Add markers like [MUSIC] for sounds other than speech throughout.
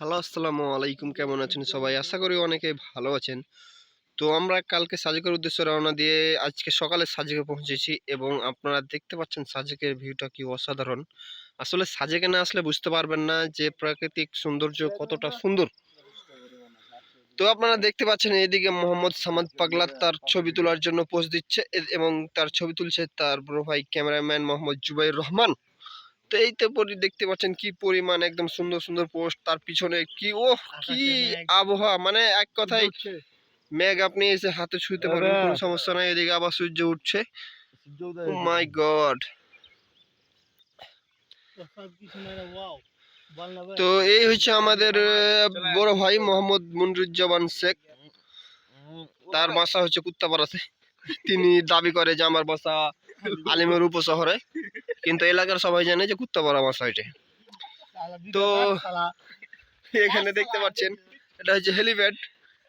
Hello আসসালামু আলাইকুম। কেমন আছেন সবাই? আশা করি অনেকে ভালো আছেন। তো আমরা কালকে সাজেকের উদ্দেশ্যে রওনা দিয়ে আজকে সকালে সাজেকে পৌঁছেছি এবং আপনারা দেখতে পাচ্ছেন সাজেকের ভিউটা কি অসাধারণ। আসলে সাজেকে না আসলে বুঝতে পারবেন না যে প্রাকৃতিক সৌন্দর্য কতটা সুন্দর। তো আপনারা দেখতে পাচ্ছেন এদিকে মোহাম্মদ সামাদ পাগলা তার ছবি তোলার জন্য পোজ দিচ্ছে এবং তার ছবি তুলছে তার বড় ভাই ক্যামেরাম্যান মোহাম্মদ জুবাইর রহমান। তো এই তো পরি- দেখতে পাচ্ছেন কি পরিমাণ একদম সুন্দর সুন্দর পোস্ট তার পিছনে কি ও কি আবহাওয়া মানে এক কথায় মেঘ আপনি এসে হাতে ছুঁতে পারবেন কোনো সমস্যা নাই এদিকে আবার সূর্য উঠছে। ও মাই গড তো এই হচ্ছে আমাদের বড় ভাই মোহাম্মদ মুনরুজ্জামান শেখ। তার বাসা হচ্ছে কুত্তাপাড়াতে। [LAUGHS] তিনি দাবি করে যে আমার বাসা আলিমের উপশহরে কিন্তু এলাকার সবাই জানে যে কুত্তা কুত্তাপাড়া বাসা এটা। তো এখানে দেখতে পাচ্ছেন, এটা হচ্ছে হেলিপ্যাড।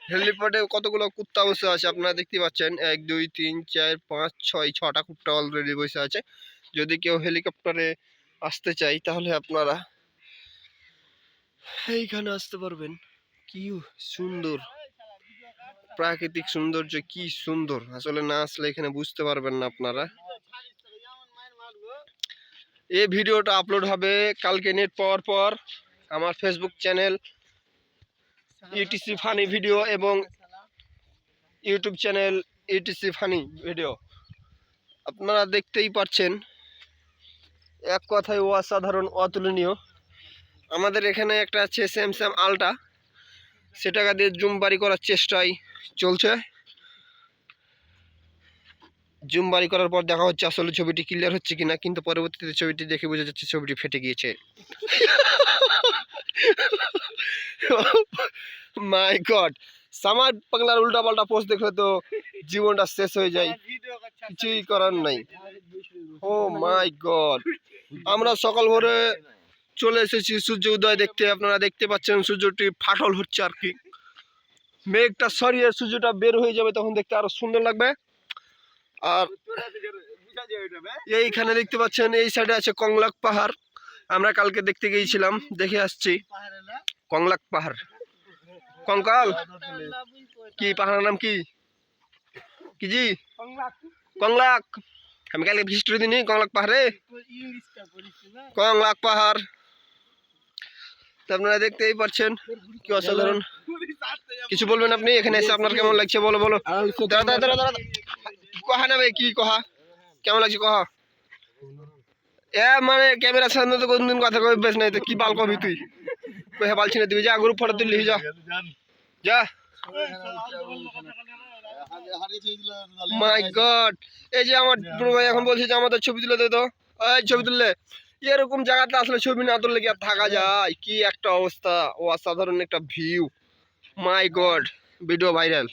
হেলিপ্যাডে কতগুলো কুত্তা বসে আছে আপনারা দেখতে পাচ্ছেন। এক, দুই, তিন, চার, পাঁচ, ছয়, ছটা কুত্তা অলরেডি বসে আছে। যদি কেউ হেলিকপ্টারে আসতে চাই তাহলে আপনারা এইখানে আসতে পারবেন। কি সুন্দর। প্রাকৃতিক সৌন্দর্য, কি সুন্দর। আসলে না আসলে এখানে বুঝতে পারবেন না আপনারা। এই ভিডিওটা আপলোড হবে কালকে নেট পাওয়ার পর আমার Facebook channel UTC funny video এবং YouTube channel UTC funny video আপনারা দেখতেই পাচ্ছেন, এক কথায় অসাধারণ, অতুলনীয়। আমাদের এখানে একটা আছে স্যামসাং আলটা সেটাকে দিয়ে জুম বাড়ি করার চেষ্টাই চলছে। জুম বাড়ি করার পর দেখা হচ্ছে আসলে ছবিটি ক্লিয়ার হচ্ছে কিনা, কিন্তু পরবর্তীতে ছবিটি দেখে বোঝা যাচ্ছে ছবিটি ফেটে গিয়েছে। মাই গড সামার পাগলার উল্টা পাল্টা পোস্ট দেখলে তো জীবনটা শেষ হয়ে যায়। কিছুই করার নাই। ও মাই গড আমরা সকাল ভোরে চলে এসেছি সূর্য উদয় দেখতে। আপনারা দেখতে পাচ্ছেন সূর্যটি ফাটল হচ্ছে আর কি। মেঘটা সরিয়ে সূর্যটা বের হয়ে যাবে তখন দেখতে আরও সুন্দর লাগবে। আর এইখানে দেখতে পাচ্ছেন, এই সাইডে আছে কংলাক পাহাড়। আমরা কালকে দেখতে গিয়েছিলাম, দেখে আসছি। কংলাক পাহাড়। কঙ্কাল! কি, পাহাড়ের নাম কি? কি জি? কংলাক! আমি কালকে ভিজিট করে দিনি কংলাক পাহাড়ে। কংলাক পাহাড়। তো আপনারা দেখতেই পাচ্ছেন, কি অসাধারণ। কিছু বলবেন আপনি? এখানে এসে আপনার কেমন লাগছে? বলো বলো। দাঁড়া দাঁড়া দাঁড়া কহা না ভাই, কি কহা? কেমন লাগছে কহা? এ মানে ক্যামেরার সামনে তো কোনদিন কথা কই বেশ নাই তো কি বাল কবি তুই? কহে বালছি না তুই যা, গ্রুপ ফটো তুললি যা। যা। মাই গড, এই যে আমার ভাই এখন বলছে যে আমাদের ছবি তুলে দে তো। এই ছবি তুললে। এরকম জায়গাতে আসলে ছবি না তুললে কি আর থাকা যায়? কি একটা অবস্থা ও অসাধারণ একটা view my god, video viral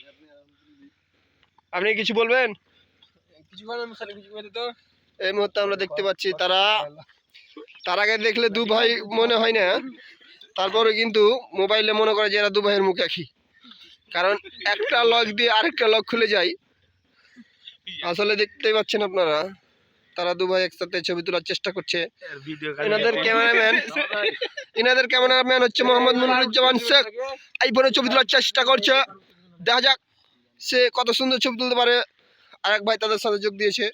আপনি কিছু বলবেন? এই মুহূর্তে আমরা দেখতে পাচ্ছি তারা তার আগে দেখলে দু ভাই মনে হয় না তারপরে কিন্তু মোবাইলে মনে করে যে এরা দু ভাইয়ের মুখ একই। কারণ একটা লক দিয়ে আরেকটা লক খুলে যায়। আসলে দেখতেই পাচ্ছেন আপনারা তারা দু ভাই একসাথে ছবি তোলার চেষ্টা করছে। এনাদের ক্যামেরাম্যান এনাদের ক্যামেরাম্যান হচ্ছে মোহাম্মদ মুনিরুজ্জামান শেখ। আইফোনে ছবি তোলার চেষ্টা করছে। দেখা যাক সে কত সুন্দর ছবি তুলতে পারে। আরেক ভাই তাদের সাথে যোগ দিয়েছে।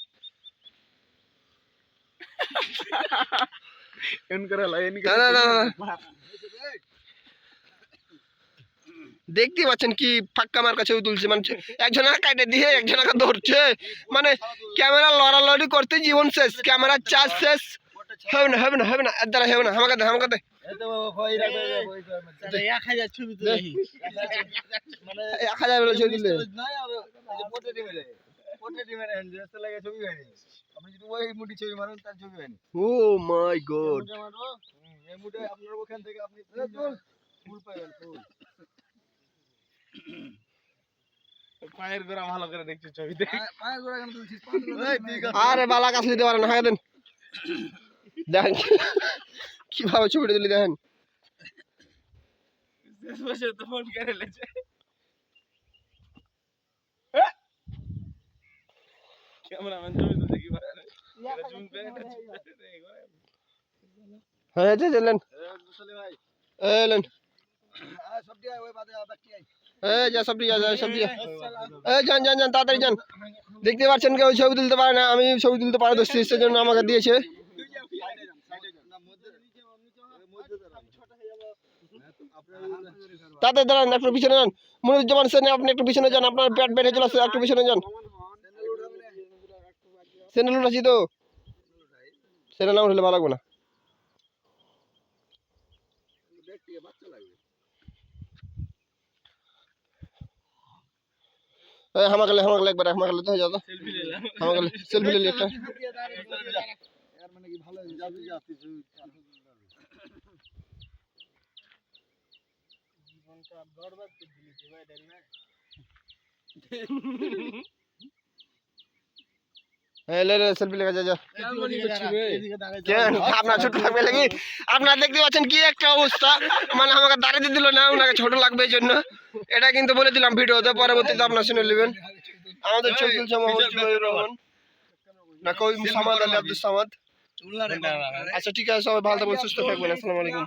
দেখতে পাচ্ছেন কি ফাক্কা মার্কা ছবি তুলছে মানে একজনের কাটে দিয়ে একজনকে ধরছে। মানে ক্যামেরা লড়ালড়ি করতে জীবন শেষ ক্যামেরা চার্জ শেষ। হবে না হবে না হবে না এর দ্বারা হবে না আমাকে দে আমাকে দে। এক হাজার ছবি তুলে এক হাজার ছবি তুললে ও মাই গড আপনার ওখান থেকে আপনি ফুল পাবেন ফুল। পায়ের গোড়া ভালো করে দেখছি ছবিতে পায়ের গোড়া কেন তুলছিস? আরে বালা কাছ নিতে পারে না হাঁকে দেন। দেখেন কীভাবে ছবিটা তুলি দেখেন। শেষ বসে তো ফোন করে লেছে। ক্যামেরাম্যান ছবি তুলতে কি পারে এটা জুম করে এটা জুম করে হ্যাঁ চলেন ভাই এলেন আর সব দিয়ে ওই বাদে বাকি আই এই যা সব যা যা সব যা এই যান। যান যান তাড়াতাড়ি যান দেখতে পাচ্ছেন কেউ ছবি তুলতে পারে না আমি ছবি তুলতে পারদর্শী সেজন্য আমাকে দিয়েছে না মধ্যে নিচে নিচে মধ্যে দাঁড়ান ছোট হয়ে যাব আপনারা তাড়াতাড়ি দাঁড়ান একটু পিছনে যান মনিরুজ্জামান সেন, আপনি একটু পিছনে যান, আপনার ব্যাট বেড়ে চলে আসছে একটু পিছনে যান। সেনেল উঠাচ্ছি তো। সেনেল না উঠলে ভালো লাগবে না। হামাকালে হামাকালে একবার হামাকালে তো যাও হামাকালে সেলফি নিলি একটা জীবনটা বরবাদ করে দিলি ভাই দেখ না হ্যাঁ লে লে সেলফি লেগে যা যা এদিকে দাঁড়াই কেন আপনার ছোট লাগবে নাকি? আপনারা দেখতে পাচ্ছেন কি একটা অবস্থা। মানে আমাকে দাঁড়িয়ে দিল না ওনাকে ছোট লাগবে এই জন্য। এটা কিন্তু বলে দিলাম ভিডিওতে পরবর্তীতে আপনারা শুনে নেবেন। আমাদের রহমান। না সামাদ আলী আব্দুল সামাদ। আচ্ছা ঠিক আছে সবাই ভালো থাকবেন সুস্থ থাকবেন আসসালামু আলাইকুম।